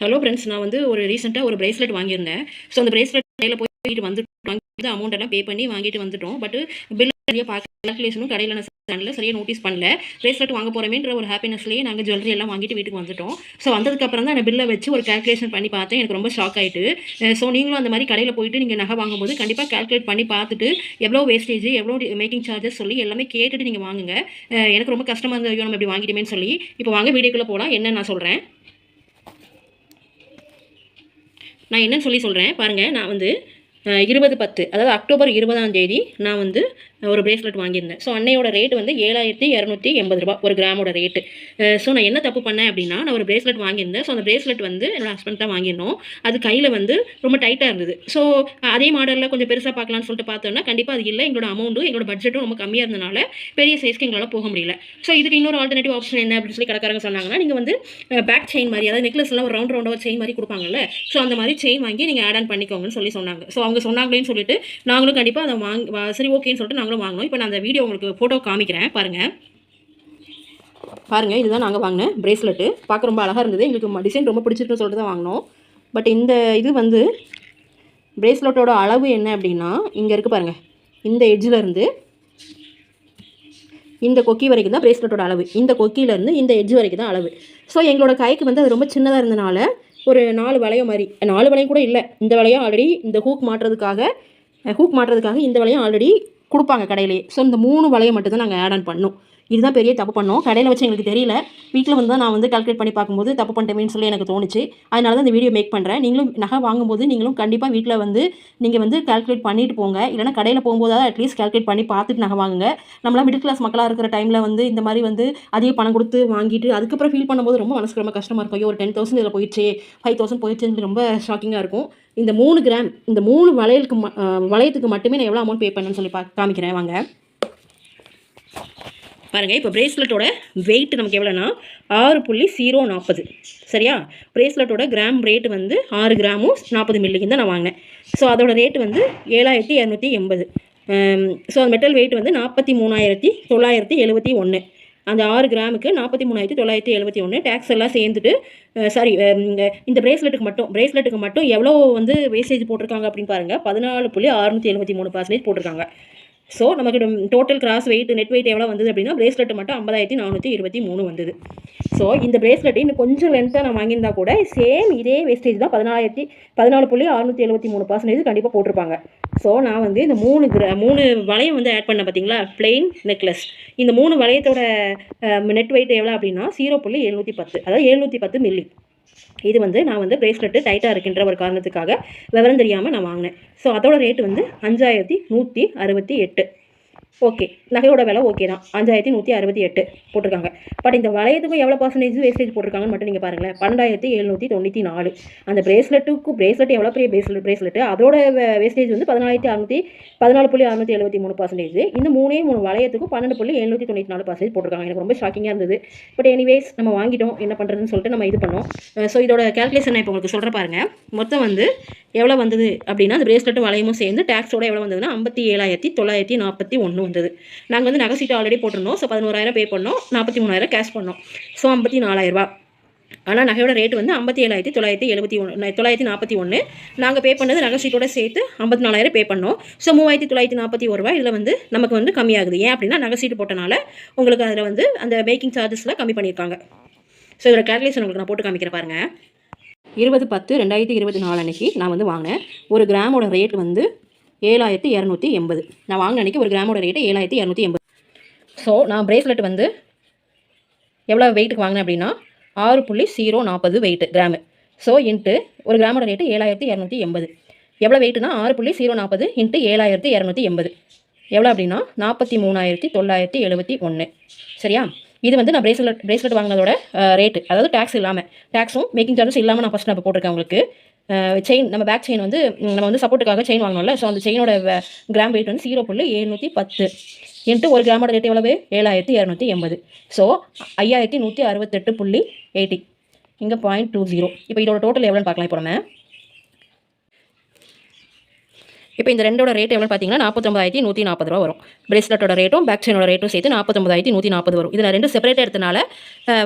Hello friends நான் வந்து ஒரு ரீசெண்டாக ஒரு பிரேஸ்லெட் வாங்கியிருந்தேன். ஸோ அந்த பிரேஸ்லெட் கடையில் போயிட்டு வந்துட்டு வாங்கிட்டு அமௌண்ட் எல்லாம் பே பண்ணி வாங்கிட்டு வந்துட்டோம். பட் பில் சரியாக பார்க்க கேல்குலேஷனும் கடையில் நான் சேனலில் சரியாக நோட்டீஸ் பண்ணல. பிரேஸ்லெட் வாங்க போகிறமேன்ற ஒரு ஹாப்பினஸ்லேயே நாங்கள் ஜுவல்லரி எல்லாம் வாங்கிட்டு வீட்டுக்கு வந்துட்டோம். ஸோ வந்ததுக்கப்புறம் தான் நான் பில்லை வச்சு ஒரு கேல்குலேஷன் பண்ணி பார்த்தேன். எனக்கு ரொம்ப ஷாக் ஆகிட்டு ஸோ நீங்களும் அந்த மாதிரி கடையில் போயிட்டு நீங்கள் நகை வாங்கும்போது கண்டிப்பாக கால்குலேட் பண்ணி பார்த்துட்டு எவ்வளோ வேஸ்டேஜ் எவ்வளோ மேக்கிங் சார்ஜஸ் சொல்லி எல்லாமே கேட்டுட்டு நீங்கள் வாங்குங்க. எனக்கு ரொம்ப கஷ்டமாக இருந்தது ஐயோ நம்ம இப்படி வாங்கிட்டோமேன்னு சொல்லி இப்போ வாங்க வீடியோக்குள்ளே போகலாம் என்ன நான் சொல்கிறேன் நான் என்னன்னு சொல்லி சொல்கிறேன் பாருங்கள் நான் வந்து இருபது பத்து அதாவது அக்டோபர் இருபதாம் தேதி நான் வந்து ஒரு ப்ரேஸ்லெட் வாங்கியிருந்தேன். ஸோ அன்னையோட ரேட் வந்து ஏழாயிரத்தி இரநூத்தி எண்பது ரூபா ஒரு கிராமோட ரேட்டு ஸோ நான் என்ன தப்பு பண்ணேன் அப்படின்னா நான் ஒரு ப்ரேஸ்லெட் வாங்கியிருந்தேன். ஸோ அந்த ப்ரேஸ்லெட் வந்து என்னோட ஹஸ்பண்ட் தான் வாங்கியிருந்தோம். அது கையில் வந்து ரொம்ப டைட்டாக இருந்தது. ஸோ அதே மாடலில் கொஞ்சம் பெருசாக பார்க்கலாம்னு சொல்லிட்டு பார்த்தோன்னா கண்டிப்பாக அது இல்லை. எங்களோட அமௌண்ட்டும் எங்களோட பட்ஜெட்டும் ரொம்ப கம்மியாக இருந்தனால பெரிய சைஸ்க்கு எங்களால் போக முடியல. ஸோ இதுக்கு இன்னொரு ஆல்டர்னேட்டிவ் ஆப்ஷன் என்ன அப்படின்னு சொல்லி கடைக்காரங்க சொன்னாங்கன்னா நீங்கள் வந்து பேக் செயின் மாதிரி அதாவது நெக்லஸ்லாம் ஒரு ரவுண்ட் ரவுண்டாக செயின் மாதிரி கொடுப்பாங்கல்ல? ஸோ அந்த மாதிரி செயின் வாங்கி நீங்கள் ஆட் ஆன் பண்ணிக்கோங்கன்னு சொல்லி சொன்னாங்க. ஸோ அவங்க சொன்னாங்களேன்னு சொல்லிட்டு நாங்களும் கண்டிப்பாக அதை வாங்கி சரி ஓகேன்னு சொல்லிட்டு நாங்களும் வாங்கினோம் இப்போ நான் அந்த வீடியோ உங்களுக்கு ஃபோட்டோ காமிக்கிறேன். பாருங்கள் பாருங்கள் இதுதான் நாங்கள் வாங்கினேன் ப்ரேஸ்லெட்டு பார்க்க ரொம்ப அழகாக இருந்தது. எங்களுக்கு டிசைன் ரொம்ப பிடிச்சிருக்குன்னு சொல்லிட்டு தான் வாங்கினோம். பட் இந்த இது வந்து ப்ரேஸ்லெட்டோட அளவு என்ன அப்படின்னா இங்கே இருக்குது பாருங்கள் இந்த எட்ஜில் இருந்து இந்த கொக்கி வரைக்கும் தான் ப்ரேஸ்லெட்டோட அளவு. இந்த கொக்கியிலேருந்து இந்த எட்ஜ் வரைக்கும் தான் அளவு. ஸோ எங்களோட கைக்கு வந்து அது ரொம்ப சின்னதாக இருந்தனால ஒரு நாலு வளையம் மாதிரி நாலு வளையம் கூட இல்லை. இந்த வளையம் ஆல்ரெடி இந்த ஹூக் மாட்டுறதுக்காக ஹூக் மாட்டுறதுக்காக இந்த வளையம் ஆல்ரெடி கொடுப்பாங்க கடையிலேயே. ஸோ இந்த மூணு வளையம் மட்டும்தான் நாங்கள் ஆட் ஆன் பண்ணோம். இதுதான் பெரிய தப்பு பண்ணோம். கடையில் வச்சு எங்களுக்கு தெரியல. வீட்டில் வந்து தான் நான் வந்து கால்குலேட் பண்ணி பார்க்கும்போது தப்பு பண்ணிட்டேன்னு சொல்லி எனக்கு தோணுச்சு. அதனால தான் இந்த வீடியோ மேக் பண்ணுறேன் நீங்களும் நகை வாங்கும்போது நீங்களும் கண்டிப்பாக வீட்டில் வந்து நீங்கள் வந்து கால்குலேட் பண்ணிட்டு போங்க. இல்லைனா கடையில் போகும்போதாவது அட்லீஸ்ட் கால்குலேட் பண்ணி பார்த்துட்டு நகை வாங்குங்க. நம்மளாம் மிடில் கிளாஸ் மக்களாக இருக்கிற டைமில் வந்து இந்த மாதிரி வந்து அதிக பணம் கொடுத்து வாங்கிட்டு அதுக்கப்புறம் ஃபீல் பண்ணும்போது ரொம்ப மனசுக்கு ரொம்ப கஷ்டமாக இருக்கும். ஐயோ ஒரு டென் தௌசண்ட் இதில் போயிடுச்சு ஃபைவ் தௌசண்ட் போயிடுச்சுன்னு ரொம்ப ஷாக்கிங்காக இருக்கும். இந்த மூணு கிராம் இந்த மூணு வளையலுக்கு ம- வளையத்துக்கு மட்டுமே நான் எவ்வளோ அமௌண்ட் பே பண்ணேன்னு சொல்லி பா காமிக்கிறேன். வாங்க. பாருங்கள் இப்போ பிரேஸ்லெட்டோட வெயிட் நமக்கு எவ்வளோனா ஆறு புள்ளி ஜீரோ நாற்பது சரியா? பிரேஸ்லெட்டோட கிராம் ரேட் வந்து ஆறு கிராமும் நாற்பது மில்லிக்கும் தான் நான் வாங்கினேன். ஸோ அதோட ரேட்டு வந்து ஏழாயிரத்தி இரநூத்தி எண்பது. ஸோ அந்த மெட்டல் வெயிட் வந்து நாற்பத்தி மூணாயிரத்தி தொள்ளாயிரத்தி எழுபத்தி ஒன்று அந்த ஆறு கிராமுக்கு நாற்பத்தி மூணாயிரத்தி தொள்ளாயிரத்தி எழுபத்தி ஒன்று டேக்ஸ் எல்லாம் சேர்ந்துட்டு சாரி இந்த பிரேஸ்லெட்டுக்கு மட்டும் பிரேஸ்லெட்டுக்கு மட்டும் எவ்வளோ வந்து வேஸ்டேஜ் போட்டிருக்காங்க அப்படின்னு பாருங்கள் பதினாலு புள்ளி அறுநூற்றி எழுபத்தி மூணு பர்சன்டேஜ் போட்டிருக்காங்க. ஸோ நமக்கு total gross weight net weight எவ்வளோ வந்தது அப்படின்னா பிரேஸ்லெட் மட்டும் ஐம்பதாயிரத்தி நானூற்றி இருபத்தி மூணு வந்தது. ஸோ இந்த பிரேஸ்லெட் இன்னும் கொஞ்சம் லென்த்தாக நான் வாங்கியிருந்தா கூட சேம் இதே வேஸ்டேஜ் தான் பதினாலாயிரத்தி பதினாலு புள்ளி அறுநூற்றி எழுபத்தி மூணு பர்சன்டேஜ் கண்டிப்பாக போட்டிருப்பாங்க. ஸோ நான் வந்து இந்த மூணு கிர மூணு வளையம் வந்து ஆட் பண்ண பார்த்தீங்களா பிளெயின் நெக்லஸ் இந்த மூணு வளையத்தோட நெட் வெயிட் எவ்வளோ அப்படின்னா ஜீரோ புள்ளி எழுநூற்றி பத்து அதாவது எழுநூற்றி பத்து மில்லி இது வந்து நான் வந்து பிரேஸ்லெட்டு டைட்டாக இருக்கின்ற ஒரு காரணத்துக்காக விவரம் தெரியாமல் நான் வாங்கினேன். ஸோ அதோட ரேட் வந்து அஞ்சாயிரத்தி நூற்றி அறுபத்தி எட்டு. ஓகே. நகையோட விலை ஓகே தான். அஞ்சாயிரத்தி நூற்றி அறுபத்தி எட்டு போட்டிருக்காங்க. பட் இந்த வளையத்துக்கும் எவ்வளோ பர்சன்டேஜ் வேஸ்டேஜ் போட்டிருக்காங்கன்னு மட்டும் நீங்கள் பாருங்களேன். பன்னெண்டாயிரத்தி எழுநூற்றி தொண்ணூற்றி நாலு. அந்த பிரேஸ்லெட்டுக்கு பிரேஸ்லெட் எவ்வளோ பெரிய பிரேஸ்லெட் பிரேஸ்லெட்டு அதோட வேஸ்டேஜ் வந்து பதினாலாயிரத்தி அறுநூற்றி பதினாலு புள்ளி அறுநூற்றி எழுபத்தி மூணு பர்சன்டேஜ் இந்த மூணே மூணு வளையத்துக்கும் பன்னெண்டு புள்ளி எழுநூற்றி தொண்ணூற்றி நாலு பர்சன்டேஜ் போட்டிருக்காங்க. எனக்கு ரொம்ப ஷாக்கிங்காக இருந்தது. பட் எனிவேஸ் நம்ம வாங்கிட்டோம். என்ன பண்ணுறதுன்னு சொல்லிட்டு நம்ம இது பண்ணோம். ஸோ இதோட கேல்குலேஷன் நான் இப்போ உங்களுக்கு சொல்கிற பாருங்க. மொத்தம் வந்து எவ்வளோ வந்தது அப்படின்னா அந்த பிரேஸ்லெட்டும் வளையமும் சேர்ந்து டேக்ஸோட எவ்வளோ வந்ததுன்னா ஐம்பத்தி ஏழாயிரத்தி தொள்ளாயிரத்தி நாற்பத்தி ஒன்று வந்தது நாங்கள் வந்து நகை சீட்டு ஆல்ரெடி போட்டிருந்தோம். ஸோ பதினோராயிரம் பே பண்ணோம். நாற்பத்தி மூணாயிரம் கேஷ் பண்ணோம். ஸோ ஐம்பத்தி நாலாயிரரூபா ஆனால் நகையோட ரேட் வந்து ஐம்பத்தி ஏழாயிரத்தி தொள்ளாயிரத்தி எழுபத்தி ஒன்று தொள்ளாயிரத்தி நாற்பத்தி ஒன்று நாங்கள் பே பண்ணது நகை சீட்டோட சேர்த்து ஐம்பத்தி நாலாயிரம் பே பண்ணோம். ஸோ மூவாயிரத்தி தொள்ளாயிரத்தி நாற்பத்தி ஒரு ரூபா இதில் வந்து நமக்கு வந்து கம்மியாகுது. ஏன் அப்படின்னா நகை சீட்டு போட்டனால உங்களுக்கு அதில் வந்து அந்த மேக்கிங் சார்ஜஸ்லாம் கம்மி பண்ணியிருக்காங்க. ஸோ இதோட கேல்குலேஷன் உங்களுக்கு நான் போட்டு காமிக்கிறேன் பாருங்கள் இருபது பத்து ரெண்டாயிரத்தி இருபத்தி நாலு அன்னைக்கு நான் வந்து வாங்கினேன். ஒரு கிராமோட ரேட் வந்து ஏழாயிரத்தி இரநூத்தி எண்பது. நான் வாங்கின அன்னைக்கு ஒரு கிராமோட ரேட்டு ஏழாயிரத்தி இரநூத்தி எண்பது. ஸோ நான் ப்ரேஸ்லெட் வந்து எவ்வளோ வெயிட்டுக்கு வாங்கினேன் அப்படின்னா ஆறு புள்ளி ஜீரோ நாற்பது வெயிட்டு கிராமு ஸோ இன்ட்டு ஒரு கிராமோட ரேட்டு ஏழாயிரத்தி இரநூத்தி எண்பது. எவ்வளோ வெயிட்டுனா ஆறு புள்ளி ஜீரோ நாற்பது இன்ட்டு ஏழாயிரத்தி இரநூத்தி எண்பது. எவ்வளோ அப்படின்னா நாற்பத்தி மூணாயிரத்தி தொள்ளாயிரத்தி எழுபத்தி ஒன்று சரியா? இது வந்து நான் பிரேஸ்லெட் பிரேஸ்லெட் வாங்கினதோட ரேட்டு அதாவது டேக்ஸ் இல்லாமல் டேக்ஸும் மேக்கிங் சார்ஜஸ் இல்லாமல் நான் ஃபஸ்ட் நான் போட்டிருக்கேன் உங்களுக்கு. செயின் நம்ம பேக் செயின் வந்து நம்ம வந்து சப்போர்ட்டுக்காக செயின் வாங்கினோம்ல. ஸோ அந்த செயினோட கிராம் வெயிட் வந்து ஜீரோ புள்ளி எழுநூற்றி பத்து இன்ட்டு ஒரு கிராமோட ரேட் எவ்வளவு? ஏழாயிரத்தி இரநூத்தி எண்பது. ஸோ ஐயாயிரத்தி நூற்றி அறுபத்தெட்டு புள்ளி எயிட்டி. இங்கே பாயிண்ட் டூ ஜீரோ இப்போ இதோட டோட்டல் எவ்வளோன்னு பார்க்கலாம். இப்போ நம்ம இப்போ இந்த ரெண்டோட ரேட் எவ்வளோ பார்த்தீங்கன்னா நாற்பத்தொம்பதாயிரத்தி நூற்றி நாற்பது ரூபா வரும். பிரேஸ்லெட்டோட ரேட்டும் பேக் செயினோட ரேட்டும் சேர்த்து நாற்பத்தொம்பதாயிரத்தி நூற்றி நாற்பது வரும். இதில் ரெண்டு செப்பரேட்டாக எடுத்தனால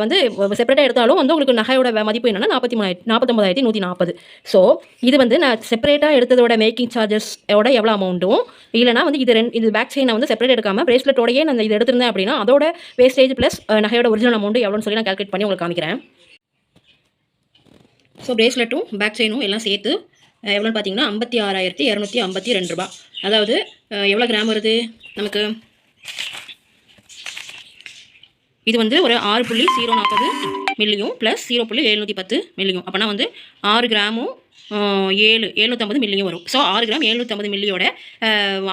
வந்து செப்பரேட்டாக எடுத்தாலும் வந்து உங்களுக்கு நகையோட மதிப்பு என்னென்னா நாற்பத்தி மூணாயிரத்தி நாற்பத்தொம்பதாயிரத்தி நூற்றி நாற்பது. ஸோ இது வந்து நான் செப்பரேட்டாக எடுத்ததோட மேக்கிங் சார்ஜஸோட எவ்வளோ அமௌண்ட்டும் இல்லைனா வந்து இது ரெண்டு இது பேக் செயினை வந்து செப்பரேட் எடுக்காமல் பிரேஸ்லெட்டோடையே நான் இது எடுத்திருந்தேன் அப்படின்னா அதோட வேஸ்டேஜ் ப்ளஸ் நகையோட ஒரிஜினல் அமௌண்ட் எவ்வளோன்னு சொல்லி நான் கால்குலேட் பண்ணி உங்களுக்கு காமிக்கிறேன். ஸோ பிரேஸ்லெட்டும் பேக் செயினும் எல்லாம் சேர்த்து எவ்வளோன்னு பார்த்தீங்கன்னா ஐம்பத்தி ஆறாயிரத்தி இரநூத்தி ஐம்பத்தி ரெண்டு ரூபா. அதாவது எவ்வளோ கிராம் வருது? நமக்கு இது வந்து ஒரு ஆறு புள்ளி ஜீரோ நாற்பது மில்லியும் ப்ளஸ் ஜீரோ புள்ளி எழுநூற்றி பத்து மில்லியும் அப்போனா வந்து ஆறு கிராமும் ஏழு எழுநூற்றம்பது மில்லியும் வரும். ஸோ ஆறு கிராம் எழுநூற்றம்பது மில்லியோட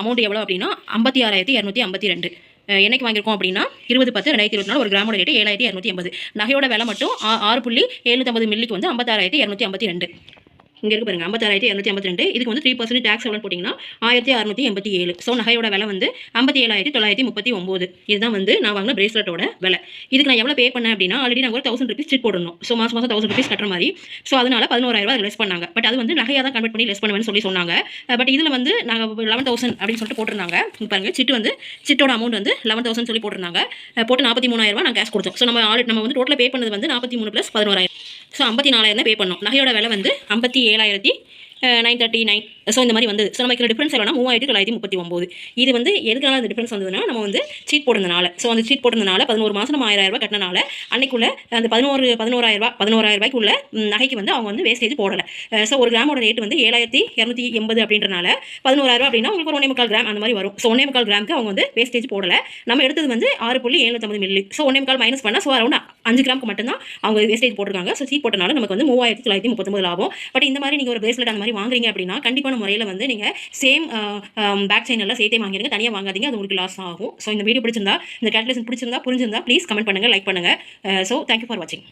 அமௌண்ட் எவ்வளோ அப்படின்னா ஐம்பத்தி ஆறாயிரத்தி இரநூத்தி ஐம்பத்தி ரெண்டு. என்னைக்கு வாங்கியிருக்கோம் அப்படின்னா இருபது பத்து ரெண்டாயிரத்தி இருபத்தி நாலு ஒரு கிராமோட ரேட்டு ஏழாயிரத்தி இரநூத்தி ஐம்பது. நகையோட விலை மட்டும் ஆ- ஆறு புள்ளி எழுநூற்றம்பது மில்லிக்கு வந்து ஐம்பத்தாறாயிரத்தி இரநூத்தி ஐம்பத்தி ரெண்டு. இங்கே இருக்கு பாருங்க ஐம்பத்தாயிரத்தி இரநூத்தி ஐம்பத்தி ரெண்டு இதுக்கு வந்து த்ரீ பர்சன்ட் டேக்ஸ் எவ்வளோ போட்டிங்கன்னா ஆயிரத்தி அறுநூத்தி எண்பத்தி ஏழு. ஸோ நகையோட விலை வந்து ஐம்பத்தி ஏழாயிரத்தி தொள்ளாயிரத்தி முப்பத்தி ஒம்பது. இதுதான் வந்து நான் வாங்கின பிரேஸ்லெட்டோட விலை. இதுக்கு நான் எவ்வளோ பே பண்ணேன் அப்படின்னா ஆல்ரெடி நாங்கள் ஒரு தௌசண்ட் ருபீஸ் சிட் போடணும் ஸோ மாதம் மாதம் தௌசண்ட் ருபீஸ் கட்டுற மாதிரி. ஸோ அதனால பதினோராயிரம் ரூபாய் லெஸ் பண்ணாங்க. பட் அது வந்து நகையாக தான் கன்வெர்ட் பண்ணி லெஸ் பண்ணுவேன்னு சொல்லி சொன்னாங்க. பட் இதில் வந்து நாங்கள் லெவன் தௌசண்ட் அப்படின்னு சொல்லிட்டு போட்டிருந்தாங்க. பாருங்க சிட்டு வந்து சிட்டோட அமௌண்ட் வந்து லெவன் தௌசண்ட் சொல்லி போட்டிருந்தாங்க. போட்டு நாற்பத்தி மூணாயிரம் நான் நாங்கள் கேஷ் கொடுத்தோம். ஸோ நம்ம ஆல்ரெடி நம்ம வந்து டோட்டலாக பே பண்ணது வந்து நாற்பத்தி மூணு ப்ளஸ் பதினோராயிரம். ஸோ ஐம்பத்தி நாலாயிரம் பே பண்ணோம். நகையோட விலை வந்து ஐம்பத்தி ஏழாயிரத்தி நைன் தேர்ட்டி நைன். ஸோ இந்த மாதிரி வந்து ஸோ நமக்கு டிஃப்ரென்ஸ் எவ்வளோனா மூவாயிரத்தி தொள்ளாயிரத்தி முப்பத்தி ஒம்பது. இது வந்து எதுக்கான அந்த டிஃப்ரென்ஸ் வந்ததுன்னா நம்ம வந்து சீட் போட்டதுனால ஸோ அந்த சீட் போட்டதுனால பதினோரு மாதம் நம்ம ஆயிரம் ரூபாய் கட்டினால அன்னைக்குள்ள அந்த பதினோரு பதினோராயிரம் ரூபாய் பதினோராயிரம் ரூபாய்க்குள்ள நகைக்கு வந்து அவங்க வந்து வேஸ்டேஜ் போடலை. ஸோ ஒரு கிராமோட ரேட் வந்து ஏழாயிரத்தி இரநூத்தி எண்பது அப்படின்றனால பதினோராயிரம் அப்படின்னா உங்களுக்கு ஒரு ஒன்றே முக்கால் கிராம் அந்த மாதிரி வரும். ஸோ ஒன்றே முக்கால் கிராமுக்கு அவங்க வந்து வேஸ்டேஜ் போடலை. நம்ம எடுத்தது வந்து ஆறு புள்ளி எழுநூத்தம்பது மில்லி ஸோ ஒன்றே முக்கால் மைனஸ் பண்ணால் ஸோ அரௌண்ட் அஞ்சு கிராமுக்கு மட்டும்தான் அவங்க வேஸ்டேஜ் போட்டிருக்காங்க. ஸோ சீட் போட்டனால நமக்கு வந்து மூவாயிரத்தி தொள்ளாயிரத்தி முப்பத்தொம்பது லாபம். பட் இந்த மாதிரி நீங்கள் ஒரு பிரேஸ்லெட் அந்த மாதிரி வாங்குறீங்க அப்படின்னா கண்டிப்பான முறையில் வந்து நீங்கள் சேம் பேக் செயின் எல்லாம் சேர்த்தே வாங்கிடுங்க தனியாக வாங்காதீங்க. அது உங்களுக்கு லாஸ் ஆகும். ஸோ இந்த வீடியோ பிடிச்சிருந்தா இந்த கேல்குலேஷன் பிடிச்சிருந்தா புரிஞ்சிருந்தா ப்ளீஸ் கமெண்ட் பண்ணுங்கள் லைக் பண்ணுங்கள் ஸோ தேங்க்யூ ஃபார் வாட்சிங்